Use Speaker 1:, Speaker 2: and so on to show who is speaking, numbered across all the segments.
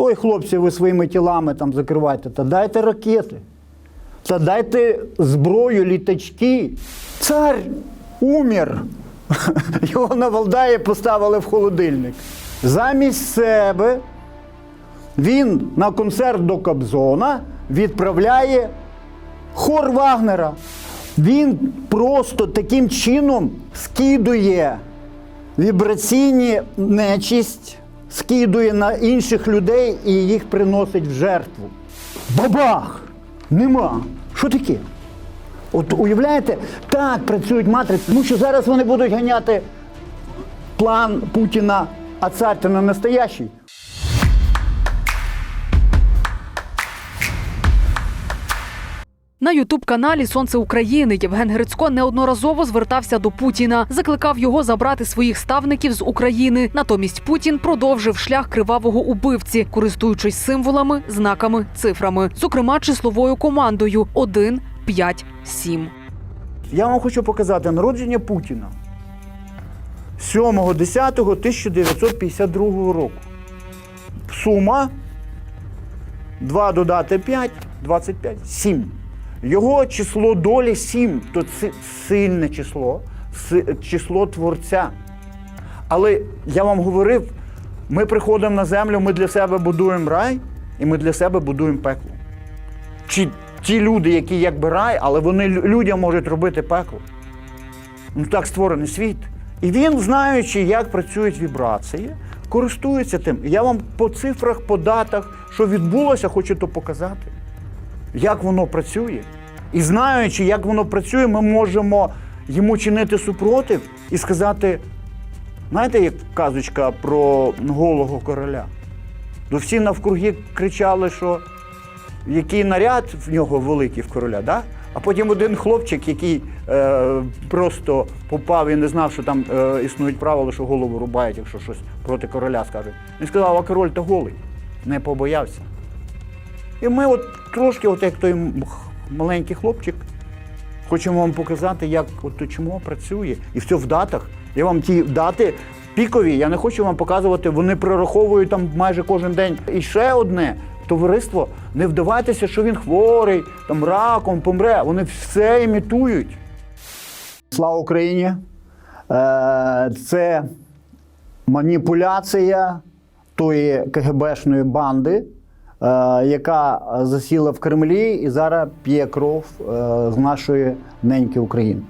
Speaker 1: Ой, хлопці, ви своїми тілами там закривайте, та дайте ракети. Та дайте зброю, літачки. Цар умір. Його на Валдаї поставили в холодильник. Замість себе він на концерт до Кобзона відправляє хор Вагнера. Він просто таким чином скидує вібраційні нечисть, скидує на інших людей і їх приносить в жертву. Бабах! Нема. Що таке? От уявляєте, так працюють матриці, тому що зараз вони будуть ганяти план Путіна, а цар то не настоящий.
Speaker 2: На ютуб-каналі Сонце України Євген Грицько неодноразово звертався до Путіна, закликав його забрати своїх ставників з України. Натомість Путін продовжив шлях кривавого убивці, користуючись символами, знаками, цифрами, зокрема числовою командою 1, 5, 7.
Speaker 1: Я вам хочу показати народження Путіна 7.10.1952 року. Сума 2 додати 5, 25, 7. Його число долі 7, то це сильне число, число творця. Але я вам говорив, ми приходимо на землю, ми для себе будуємо рай, і ми для себе будуємо пекло. Чи ті люди, які якби рай, але вони людям можуть робити пекло. Ну так створений світ. І він, знаючи, як працюють вібрації, користується тим. Я вам по цифрах, по датах, що відбулося, хочу то показати, як воно працює. І знаючи, як воно працює, ми можемо йому чинити супротив і сказати: знаєте, як казочка про голого короля? То всі навкруги кричали, що який наряд в нього великий в короля, да? а потім один хлопчик, який е, просто попав і не знав, що там е, існують правила, що голову рубають, якщо щось проти короля скажуть. Він сказав, а король то голий, не побоявся. І ми от трошки, от як той маленький хлопчик, хочемо вам показати, як от чому працює. І все в датах. Я вам ті дати пікові, я не хочу вам показувати, вони прораховують там майже кожен день. І ще одне. Товариство, не вдавайтеся, що він хворий, там раком помре. Вони все імітують. Слава Україні! Е, Це маніпуляція тої КГБшної банди, яка засіла в Кремлі і зараз п'є кров е, з нашої неньки України.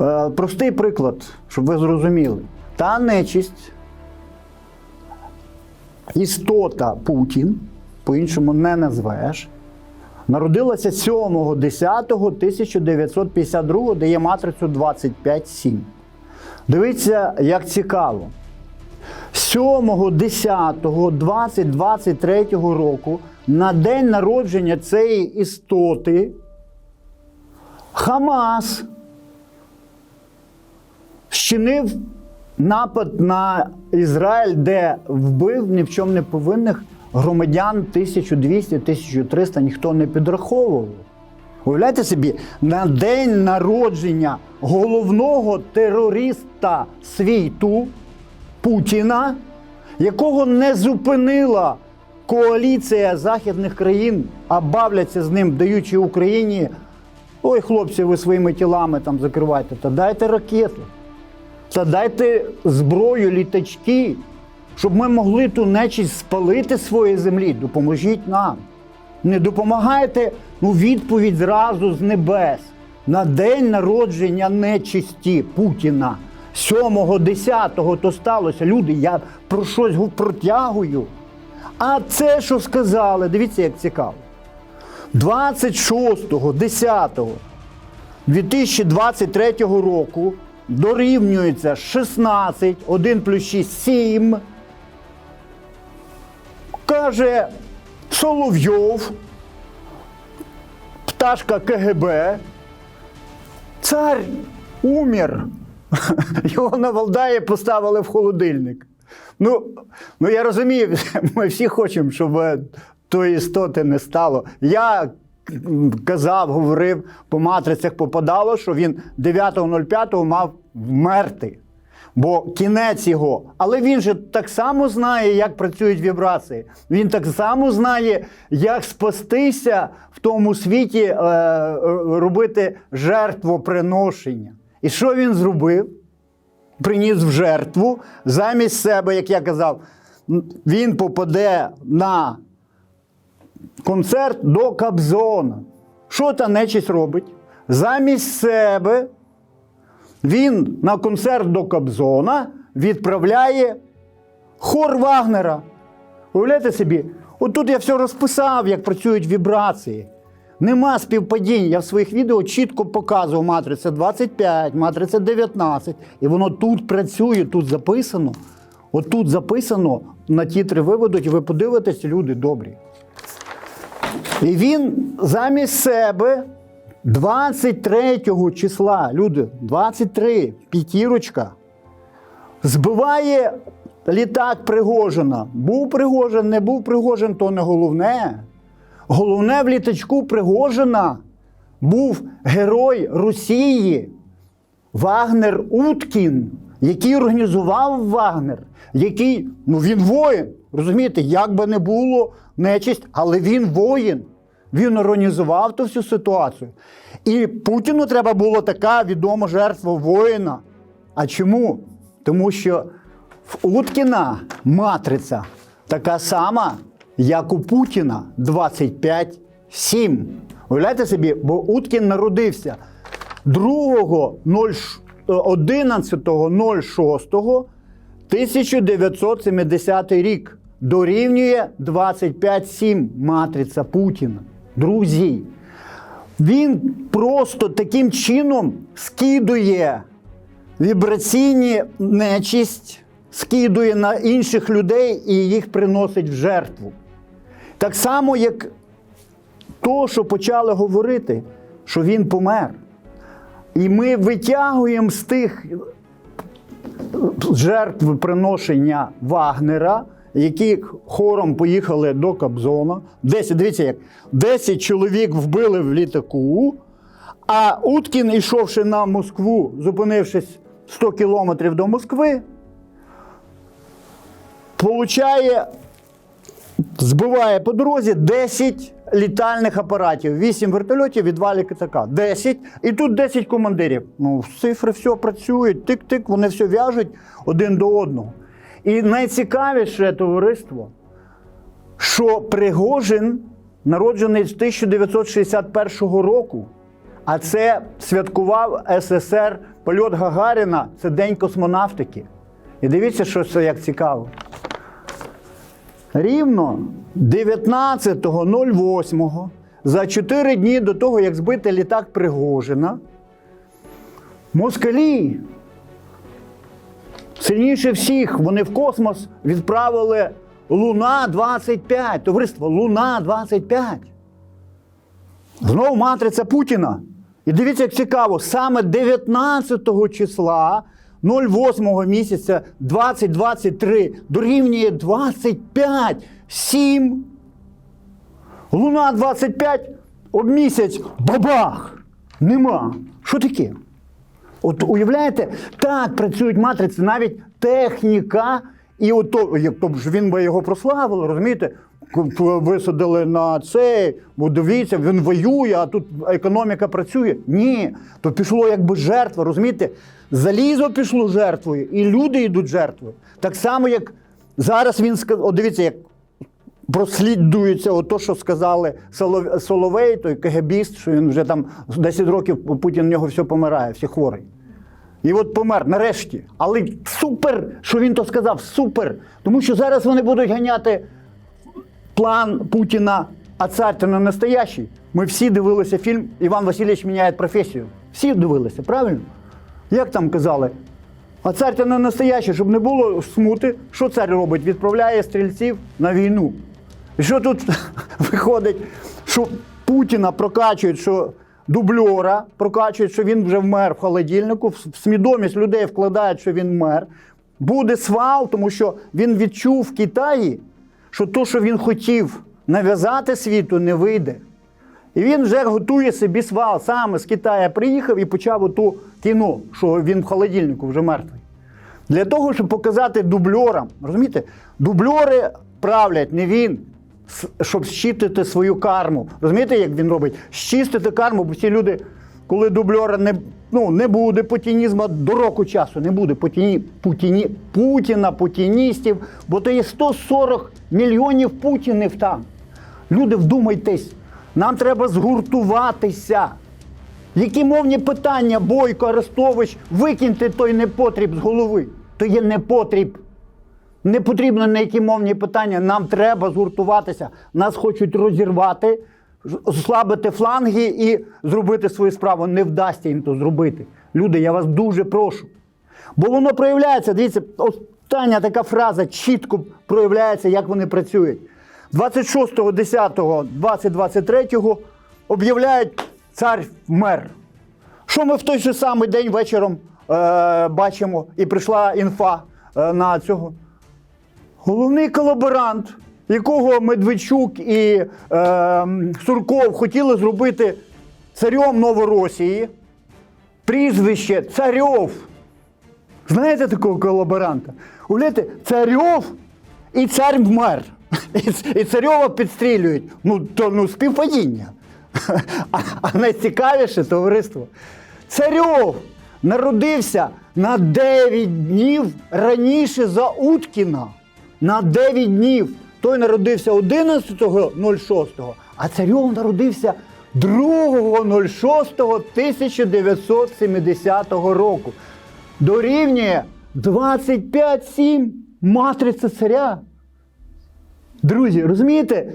Speaker 1: Е, Простий приклад, щоб ви зрозуміли. Та нечисть, істота Путін, по-іншому не назвеш, народилася 7.10.1952, дає матрицю 25,7. Дивіться, як цікаво. 7.10.2023 року на день народження цієї істоти Хамас вчинив напад на Ізраїль, де вбив ні в чому не повинних громадян 1200-1300, ніхто не підраховував. Уявляєте собі, на день народження головного терориста світу Путіна, якого не зупинила коаліція західних країн, а бавляться з ним, даючи Україні. Ой, хлопці, ви своїми тілами там закривайте, та дайте ракети. Та дайте зброю, літачки, щоб ми могли ту нечість спалити своєї землі. Допоможіть нам. Не допомагаєте, ну відповідь зразу з небес. На день народження нечисті Путіна. 7-10 то сталося. Люди, я про щось гу- протягую. А це, що сказали, дивіться, як цікаво. 26.10 2023 року дорівнюється 16, 1 плюс 6, 7. Каже Соловйов, пташка КГБ, цар умер. Його на Валдаї поставили в холодильник. Ну, ну я розумію, ми всі хочемо, щоб тої істоти не стало. Я казав, говорив, по матрицях попадало, що він 9.05 мав вмерти. Бо кінець його. Але він же так само знає, як працюють вібрації. Він так само знає, як спастися в тому світі, е, е, робити жертвоприношення. І що він зробив? Приніс в жертву замість себе, як я казав, він попаде на концерт до Кобзона. Що та нечість робить? Замість себе він на концерт до Кобзона відправляє хор Вагнера. Уявляєте собі, отут я все розписав, як працюють вібрації. Нема співпадінь. Я в своїх відео чітко показував матриця 25, матриця 19. І воно тут працює, тут записано. Отут записано, на тітри виведуть, і ви подивитесь, люди добрі. І він замість себе 23 числа, люди, 23, п'ятірочка, збиває літак Пригожина. Був Пригожин, не був Пригожин, то не головне. Головне в літачку Пригожина був герой Росії Вагнер Уткін, який організував Вагнер, який, ну він воїн. Розумієте, як би не було нечисть, але він воїн. Він організував ту всю ситуацію. І Путіну треба було така відома жертва воїна. А чому? Тому що в Уткіна матриця така сама, як у Путіна 25-7. Уявляєте собі, бо Уткін народився 2.11.06 1970 рік. Дорівнює 25-7 матриця Путіна. Друзі, він просто таким чином скидує вібраційні нечисть, скидує на інших людей і їх приносить в жертву. Так само, як то, що почали говорити, що він помер. І ми витягуємо з тих жертв приношення Вагнера, які хором поїхали до Кобзона. 10, дивіться, як 10 чоловік вбили в літаку, а Уткін, йшовши на Москву, зупинившись 100 кілометрів до Москви, получає, збиває по дорозі 10 літальних апаратів, 8 вертольотів і 2 літака. 10. І тут 10 командирів. Ну, цифри все працюють, тик-тик, вони все в'яжуть один до одного. І найцікавіше товариство, що Пригожин народжений з 1961 року, а це святкував СССР польот Гагаріна, це День космонавтики. І дивіться, що це як цікаво. Рівно 19.08, за 4 дні до того, як збити літак Пригожина, москалі сильніше всіх вони в космос відправили Луна 25. Товариство Луна 25. Знову матриця Путіна. І дивіться, як цікаво, саме 19 числа 08 місяця 2023 дорівнює 25, 7. Луна 25, об місяць бабах! Нема. Що таке? От уявляєте, так працюють матриці, навіть техніка, і от то, як то ж він би його прославили, розумієте? Висадили на цей, бо дивіться, він воює, а тут економіка працює. Ні, то пішло якби жертва, розумієте? Залізо пішло жертвою, і люди йдуть жертвою. Так само, як зараз він сказав, от дивіться, як прослідується от то, що сказали Соловей, той КГБіст, що він вже там 10 років Путін в нього все помирає, всі хворий. І от помер нарешті. Але супер, що він то сказав, супер. Тому що зараз вони будуть ганяти план Путіна, а цар то не настоящий. Ми всі дивилися фільм Іван Васильович міняє професію. Всі дивилися, правильно? Як там казали? А цар то не настоящий, щоб не було смути. Що цар робить? Відправляє стрільців на війну. І що тут виходить, що Путіна прокачують, що дубльора прокачують, що він вже вмер в холодильнику, в свідомість людей вкладають, що він вмер. Буде свал, тому що він відчув в Китаї, що то, що він хотів нав'язати світу, не вийде. І він вже готує собі свал. Саме з Китаю приїхав і почав оту кіно, що він в холодильнику вже мертвий. Для того, щоб показати дубльорам, розумієте, дубльори правлять, не він, щоб щистити свою карму. Розумієте, як він робить? Щистити карму, бо всі люди, коли дубльора не, ну, не буде путінізму до року часу, не буде путіні, путіні, Путіна, путіністів, бо то є 140 мільйонів путінів там. Люди, вдумайтесь, нам треба згуртуватися. Які мовні питання, Бойко, Арестович, викиньте той непотріб з голови. То є непотріб. Не потрібно на які мовні питання. Нам треба згуртуватися. Нас хочуть розірвати, ослабити фланги і зробити свою справу. Не вдасться їм то зробити. Люди, я вас дуже прошу. Бо воно проявляється. Дивіться, остання така фраза чітко проявляється, як вони працюють. 26.10.2023 об'являють цар вмер. Що ми в той же самий день вечором е, бачимо, і прийшла інфа е, на цього. Головний колаборант, якого Медведчук і е, Сурков хотіли зробити царем Новоросії, прізвище Царьов. Знаєте такого колаборанта? Уявляєте, царьов і цар вмер. І, царьова підстрілюють. Ну, то ну, співпадіння. А, а найцікавіше товариство. Царьов народився на 9 днів раніше за Уткіна. На 9 днів. Той народився 11.06, а царьов народився 2.06.1970 року. Дорівнює 25-7 матриця царя. Друзі, розумієте?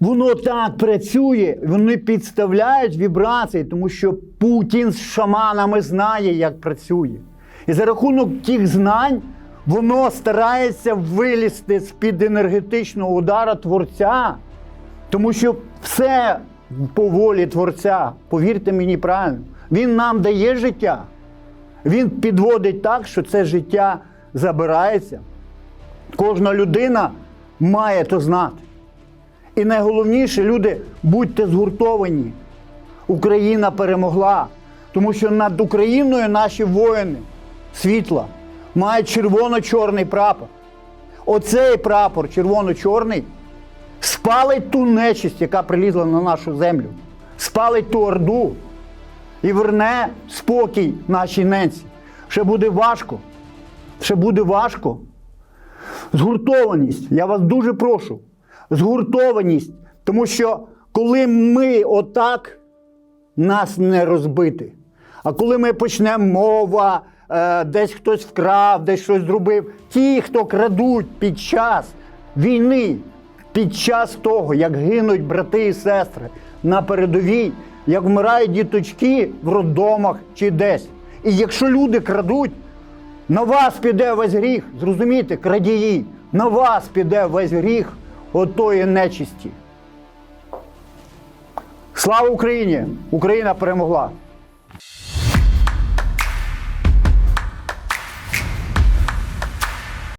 Speaker 1: Воно так працює, вони підставляють вібрації, тому що Путін з шаманами знає, як працює. І за рахунок тих знань воно старається вилізти з-під енергетичного удара творця. Тому що все по волі творця, повірте мені правильно, він нам дає життя. Він підводить так, що це життя забирається. Кожна людина має то знати. І найголовніше, люди, будьте згуртовані. Україна перемогла, тому що над Україною наші воїни світла мають червоно-чорний прапор. Оцей прапор червоно-чорний спалить ту нечисть, яка прилізла на нашу землю, спалить ту орду і верне спокій нашій ненці. Ще буде важко. Ще буде важко. Згуртованість. Я вас дуже прошу. Згуртованість. Тому що коли ми отак, нас не розбити. А коли ми почнемо мова, е, десь хтось вкрав, десь щось зробив, ті, хто крадуть під час війни, під час того, як гинуть брати і сестри на передовій, як вмирають діточки в роддомах чи десь. І якщо люди крадуть, на вас піде весь гріх, зрозумійте, крадії, на вас піде весь гріх отої нечисті. Слава Україні! Україна перемогла!